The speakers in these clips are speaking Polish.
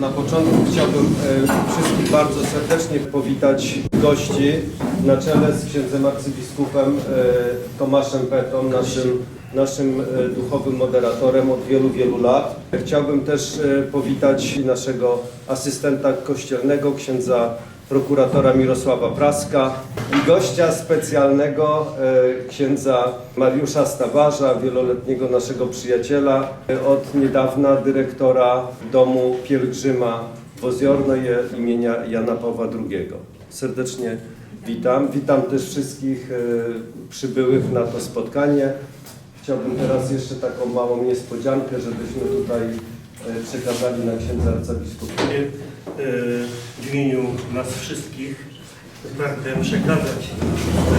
na początku chciałbym e, wszystkich bardzo serdecznie powitać gości na czele z księdzem arcybiskupem e, Tomaszem Petą, naszym, naszym e, duchowym moderatorem od wielu, wielu lat. Chciałbym też powitać naszego asystenta kościelnego, księdza prokuratora Mirosława Praska i gościa specjalnego e, księdza Mariusza Stawarza, wieloletniego naszego przyjaciela, e, od niedawna dyrektora domu pielgrzyma w Oziornoje imienia Jana Pawła II. Serdecznie witam. Witam też wszystkich e, przybyłych na to spotkanie. Chciałbym teraz jeszcze taką małą niespodziankę, żebyśmy tutaj przekazali na księdza arcybiskupa. E, W imieniu nas wszystkich pragnę przekazać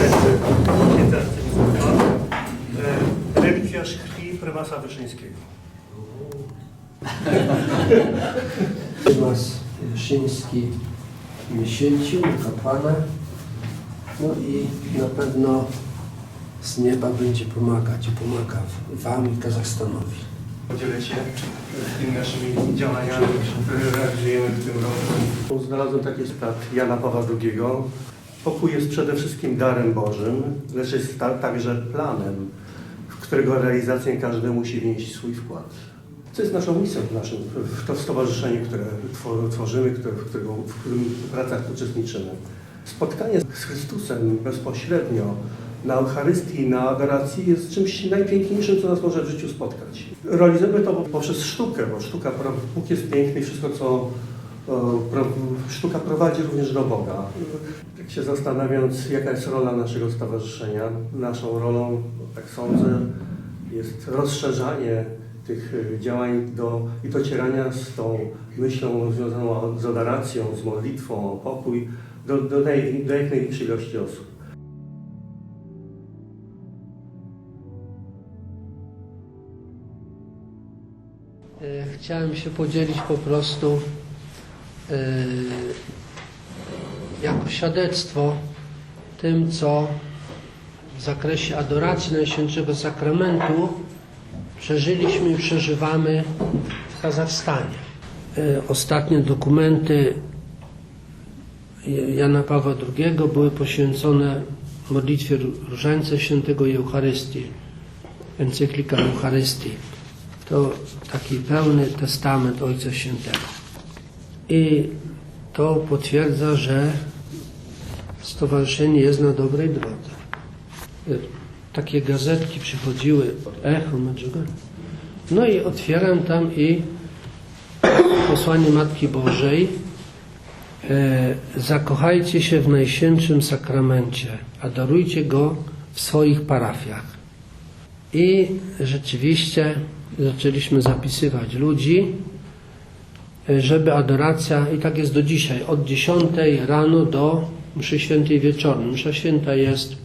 ręce księdza arcybiskupa e, relikwiarz krwi prymasa Wyszyńskiego. Prymas Wyszyński mnie święcił, kapłana. No i na pewno z nieba będzie pomagać i pomaga Wam i Kazachstanowi. Podzielę się tymi naszymi działaniami, które realizujemy w tym roku. Znalazłem taki cytat Jana Pawła II. Pokój jest przede wszystkim darem Bożym, lecz jest ta, także planem, w którego realizację każdy musi wnieść swój wkład. Co jest naszą misją w naszym w to stowarzyszeniu, które two- tworzymy, które, w, którego, w którym pracach uczestniczymy. Spotkanie z Chrystusem bezpośrednio na Eucharystii, na adoracji jest czymś najpiękniejszym, co nas może w życiu spotkać. Realizujemy to poprzez sztukę, bo sztuka, Bóg jest piękny i wszystko, co e, sztuka prowadzi również do Boga. Tak się zastanawiając, jaka jest rola naszego stowarzyszenia, naszą rolą, tak sądzę, jest rozszerzanie tych e, działań do, i docierania z tą myślą związaną z adoracją, z modlitwą o pokój do, do, do jak największej ilości osób. Chciałem się podzielić po prostu e, jako świadectwo tym, co w zakresie adoracji Najświętszego Sakramentu przeżyliśmy i przeżywamy w Kazachstanie. E, Ostatnie dokumenty Jana Pawła II były poświęcone modlitwie Różańca Świętego i Eucharystii, encyklika Eucharystii. To taki pełny testament Ojca Świętego. I to potwierdza, że stowarzyszenie jest na dobrej drodze. Y, Takie gazetki przychodziły, Echo Medjugorje. No i otwieram tam i posłanie Matki Bożej. E, zakochajcie się w Najświętszym Sakramencie, adorujcie Go w swoich parafiach. I rzeczywiście zaczęliśmy zapisywać ludzi, e, żeby adoracja, i tak jest do dzisiaj, od 10 rano do mszy świętej wieczornej. Msza święta jest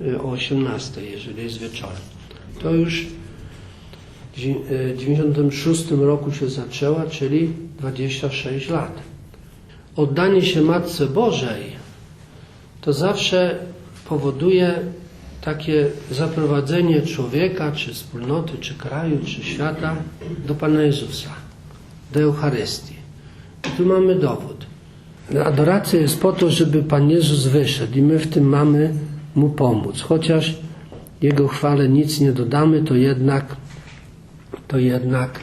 e, o 18, jeżeli jest wieczorem. To już w e, 96 roku się zaczęła, czyli 26 lat. Oddanie się Matce Bożej to zawsze powoduje takie zaprowadzenie człowieka, czy wspólnoty, czy kraju, czy świata do Pana Jezusa, do Eucharystii. I tu mamy dowód. Adoracja jest po to, żeby Pan Jezus wyszedł i my w tym mamy Mu pomóc. Chociaż Jego chwale nic nie dodamy, to jednak, to jednak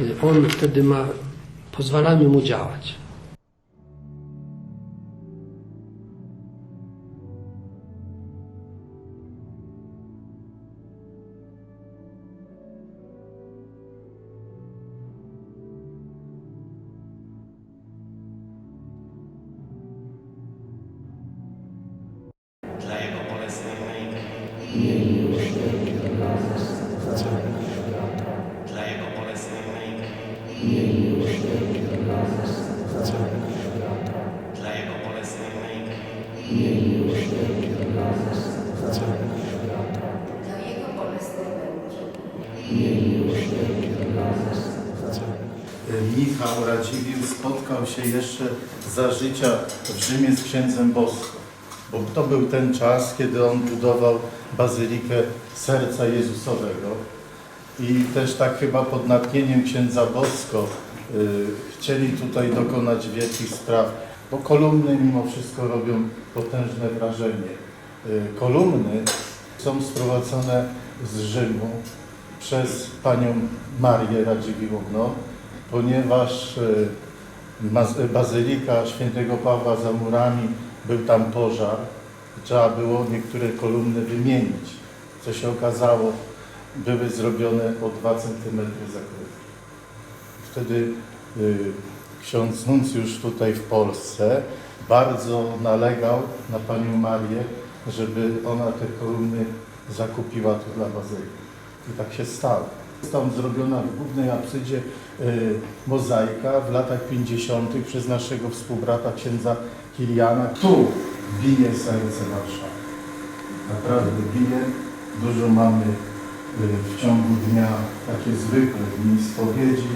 y, On wtedy ma, pozwalamy Mu działać. Męki. Dla Jego bolesnej męki. dla Jego bolesnej. Michał Radziwiłł spotkał się jeszcze za życia w Rzymie z księdzem Bosko, bo to był ten czas, kiedy on budował bazylikę Serca Jezusowego i też tak chyba pod natchnieniem księdza Bosko y, chcieli tutaj dokonać wielkich spraw, bo kolumny mimo wszystko robią potężne wrażenie. Y, Kolumny są sprowadzone z Rzymu przez panią Marię Radziwiłłowną, ponieważ y, Bazylika Świętego Pawła za murami był tam pożar trzeba było niektóre kolumny wymienić. Co się okazało, były zrobione o 2 cm zakryte. Wtedy y, ksiądz nuncjusz tutaj w Polsce bardzo nalegał na panią Marię, żeby ona te kolumny zakupiła tu dla bazyliki. I tak się stało. Tam zrobiona w głównej absydzie y, mozaika w latach 50. przez naszego współbrata księdza Kiliana. Tu bije serce Warszawy. Naprawdę bije. Dużo mamy w ciągu dnia takie zwykłe dni spowiedzi.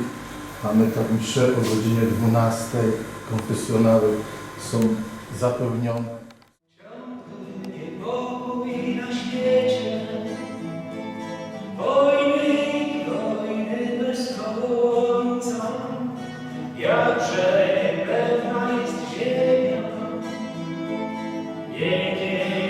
Mamy tam msze o godzinie 12. Konfesjonały są zapełnione. Jakże niepewna jest ziemia, niekiej niewymagająca.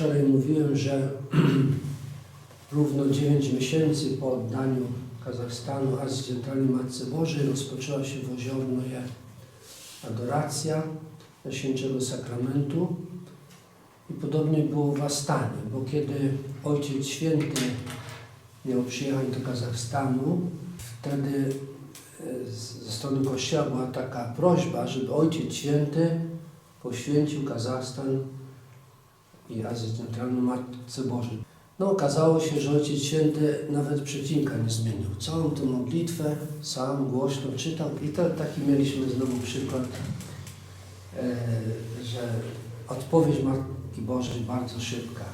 Wczoraj mówiłem, że równo 9 miesięcy po oddaniu Kazachstanu Azji Centralnej Matce Bożej rozpoczęła się w Oziornoje adoracja Najświętszego Sakramentu i podobnie było w Astanie, bo kiedy Ojciec Święty miał przyjechać do Kazachstanu, wtedy e, ze strony Kościoła była taka prośba, żeby Ojciec Święty poświęcił Kazachstan i Azję Centralną Matce Bożej. No okazało się, że Ojciec Święty nawet przecinka nie zmienił. Całą tę modlitwę sam głośno czytał i to taki mieliśmy znowu przykład, e, że odpowiedź Matki Bożej bardzo szybka.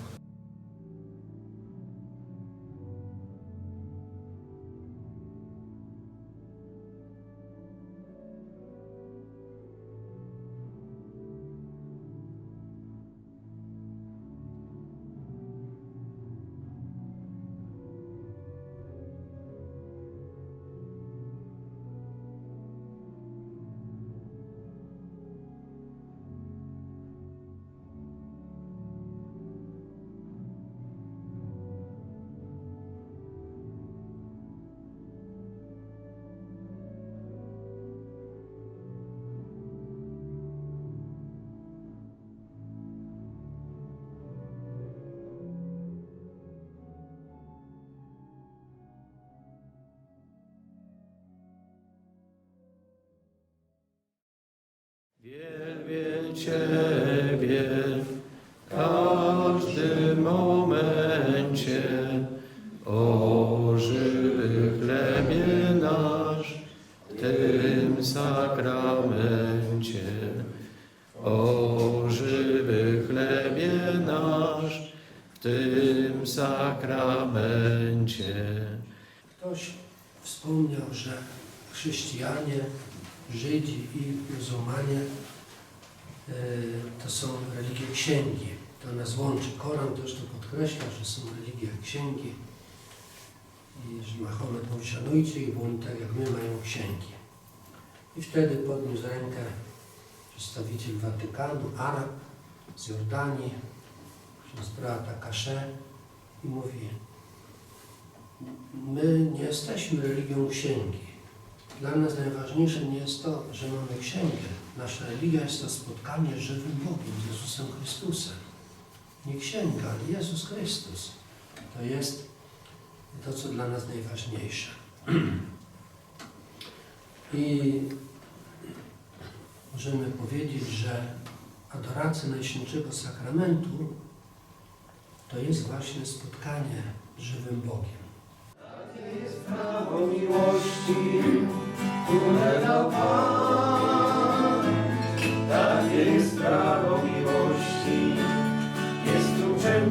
Wielbię Ciebie w każdym momencie, o żywy chlebie nasz w tym sakramencie. O żywy chlebie nasz w tym sakramencie. Ktoś wspomniał, że chrześcijanie, Żydzi i muzułmanie e, to są religie księgi. To nas łączy. Koran też to podkreśla, że są religie księgi i że Mahomet mówi szanujcie ich, bo oni tak jak my mają księgi. I wtedy podniósł rękę przedstawiciel Watykanu, Arab z Jordanii, ksiądz Beata Kasze i mówi my nie jesteśmy religią księgi. Dla nas najważniejsze nie jest to, że mamy księgę. Nasza religia jest to spotkanie z żywym Bogiem, z Jezusem Chrystusem. Nie księga, ale Jezus Chrystus. To jest to, co dla nas najważniejsze. I możemy powiedzieć, że adoracja Najświętszego Sakramentu to jest właśnie spotkanie z żywym Bogiem. prawo miłości, które dał Pan. Takie jest prawo miłości, jest kluczem